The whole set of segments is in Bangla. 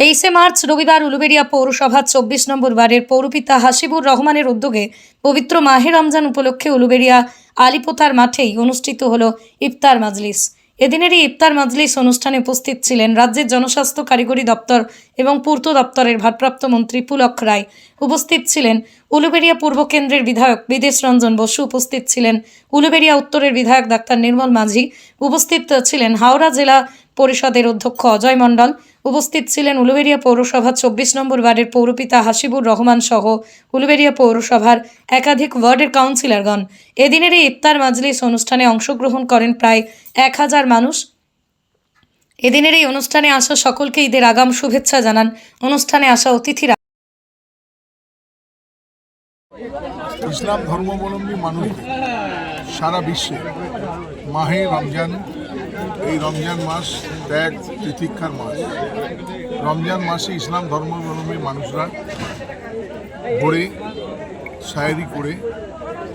তেইশে মার্চ রবিবার উলুবেড়িয়া পৌরসভা চব্বিশ নম্বর ওয়ার্ডের পৌরপিতা হাসিবুর রহমানের উদ্যোগে পবিত্র মাহে রমজান উপলক্ষে উলুবেড়িয়া আলিপোতার মাঠেই অনুষ্ঠিত হল ইফতার মাজলিস। এদিনেরই ইফতার মাজলিস অনুষ্ঠানে উপস্থিত ছিলেন রাজ্যের জনস্বাস্থ্য কারিগরি দপ্তর এবং পূর্ত দপ্তরের ভারপ্রাপ্ত মন্ত্রী পুলক রায়। উপস্থিত ছিলেন উলুবেড়িয়া পূর্ব কেন্দ্রের বিধায়ক বিদেশ রঞ্জন বসু, উপস্থিত ছিলেন উলুবেড়িয়া উত্তরের বিধায়ক ডাক্তার নির্মল মাঝি, উপস্থিত ছিলেন হাওড়া জেলা পরিষদের অধ্যক্ষ অজয় মণ্ডল উপস্থিত ছিলেন উলুবেড়িয়া পৌরসভা চব্বিশ নম্বর ওয়ার্ডের পৌরপিতা হাসিবুর রহমান সহ উলুবেড়িয়া পৌরসভার একাধিক ওয়ার্ডের কাউন্সিলরগণ। এদিনের এই ইফতার মাজলিস অনুষ্ঠানে অংশগ্রহণ করেন প্রায় এক হাজার মানুষ। এদিনের এই অনুষ্ঠানে আসা সকলকে ঈদের আগাম শুভেচ্ছা জানান। অনুষ্ঠানে আসা অতিথিরা ইসলাম ধর্মাবলম্বী মানুষ সারা বিশ্বে মাহে রমজান এই রমজান মাস ত্যাগ, তিতিক্ষার মাস। রমজান মাসে ইসলাম ধর্মাবলম্বী মানুষরা ভোরে, সায়েরি করে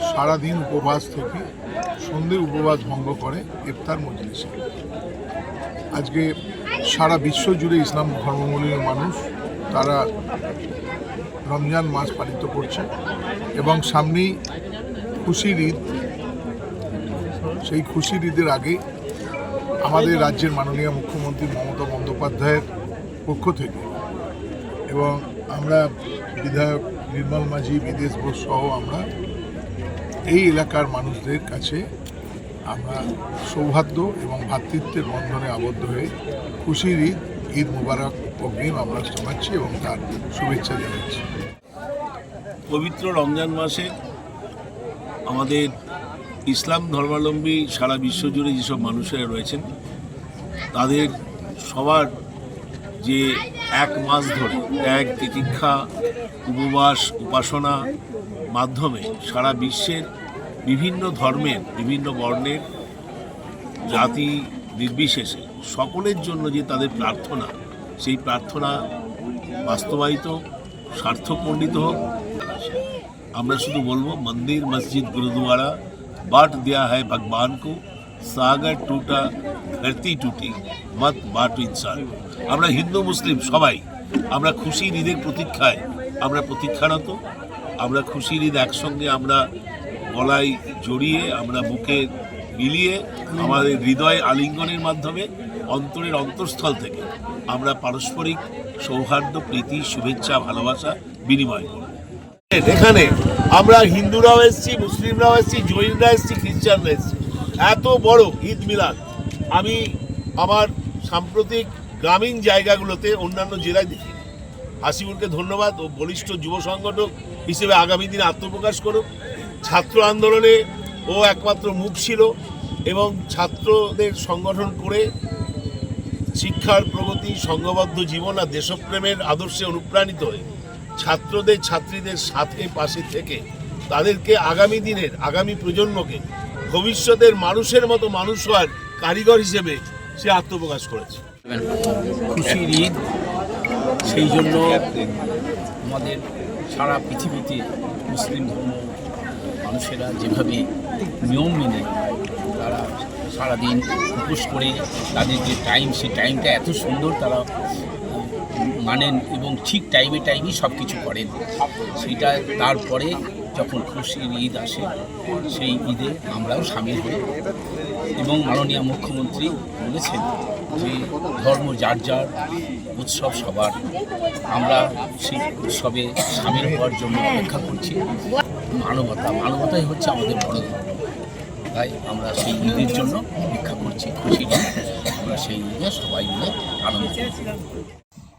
সারাদিন উপবাস থেকে সন্ধ্যে উপবাস ভঙ্গ করে ইফতার মজলিসে। আজকে সারা বিশ্ব জুড়ে ইসলাম ধর্মাবলম্বী মানুষ তারা রমজান মাস পালিত করছে এবং সামনেই খুশির ঈদ। সেই খুশির ঈদের আগে আমাদের রাজ্যের মাননীয় মুখ্যমন্ত্রী মমতা বন্দ্যোপাধ্যায়ের পক্ষ থেকে এবং আমরা বিধায়ক নির্মল মাঝি, বিদেশ বোস সহ আমরা এই এলাকার মানুষদের কাছে আমরা সৌহার্দ্য এবং ভ্রাতৃত্বের বন্ধনে আবদ্ধ হয়ে খুশির ঈদ ঈদ মুবারক অগ্রিম আমরা জানাচ্ছি এবং তার শুভেচ্ছা জানাচ্ছি। পবিত্র রমজান মাসে আমাদের ইসলাম ধর্মাবলম্বী সারা বিশ্বজুড়ে যেসব মানুষেরা রয়েছেন, তাদের সবার যে এক মাস ধরে ত্যাগ তিতিক্ষা, উপবাস, উপাসনা মাধ্যমে সারা বিশ্বের বিভিন্ন ধর্মের, বিভিন্ন বর্ণের জাতি নির্বিশেষে সকলের জন্য যে তাদের প্রার্থনা, সেই প্রার্থনা বাস্তবায়িত স্বার্থপণ্ডিত হোক, আমরা শুধু বলব, মন্দির, মসজিদ গুরুদ্বারা বাট দেয়া হয় ভগবান কো সাগর টুটা ধরতি টুটি মত বাট ইনসান আমরা হিন্দু মুসলিম সবাই আমরা খুশির ঈদের প্রতীক্ষায় আমরা প্রতীক্ষারত আমরা খুশির ঈদ একসঙ্গে আমরা গলায় জড়িয়ে আমরা বুকে মিলিয়ে আমাদের হৃদয় আলিঙ্গনের মাধ্যমে অন্তরের অন্তঃস্থল থেকে। আমরা পারস্পরিক সৌহার্দ্য প্রীতি শুভেচ্ছা ভালোবাসা, বিনিময় করব এখানে আমরা হিন্দুরাও এসেছি, মুসলিমরাও এসেছি, জৈনরা এসেছি, খ্রিস্টানরা এসেছি। এত বড় ঈদ মিলাদ। আমি আমার সাম্প্রতিক গ্রামীণ জায়গাগুলোতে অন্যান্য জেলায় দেখি। হাসিবুলকে ধন্যবাদ ও বলিষ্ঠ যুব সংগঠক হিসেবে আগামী দিনে আত্মপ্রকাশ করুক। ছাত্র আন্দোলনে ও একমাত্র মুখ ছিল এবং ছাত্রদের সংগঠন করে শিক্ষার প্রগতি, সংঘবদ্ধ জীবন আর দেশপ্রেমের আদর্শে অনুপ্রাণিত হয়ে ছাত্রদের, ছাত্রীদের সাথে পাশে থেকে তাদেরকে আগামী দিনের, আগামী প্রজন্মকে ভবিষ্যতের মানুষের মতো মানুষ হওয়ার কারিগর হিসেবে সে আত্মপ্রকাশ করেছে। খুশির ঈদ। সেই জন্য আমাদের সারা পৃথিবীতে মুসলিম ধর্ম মানুষেরা যেভাবে নিয়ম মেনে তারা সারাদিন উপোস করে তাদের যে টাইম সেই টাইমটা এত সুন্দর তারা মানেন এবং ঠিক টাইমে টাইমে সব কিছু করেন। সেইটা তারপরে যখন খুশির ঈদ আসে, সেই ঈদে আমরাও সামিল হই। এবং মাননীয় মুখ্যমন্ত্রী বলেছেন যে, ধর্ম যার যার, উৎসব সবার। আমরা সেই উৎসবে সামিল হওয়ার জন্য অপেক্ষা করছি। মানবতা, মানবতাই হচ্ছে আমাদের বড় ধর্ম। তাই আমরা সেই ঈদের জন্য অপেক্ষা করছি। খুশি আমরা সেই ঈদে সবাই মিলে আনন্দ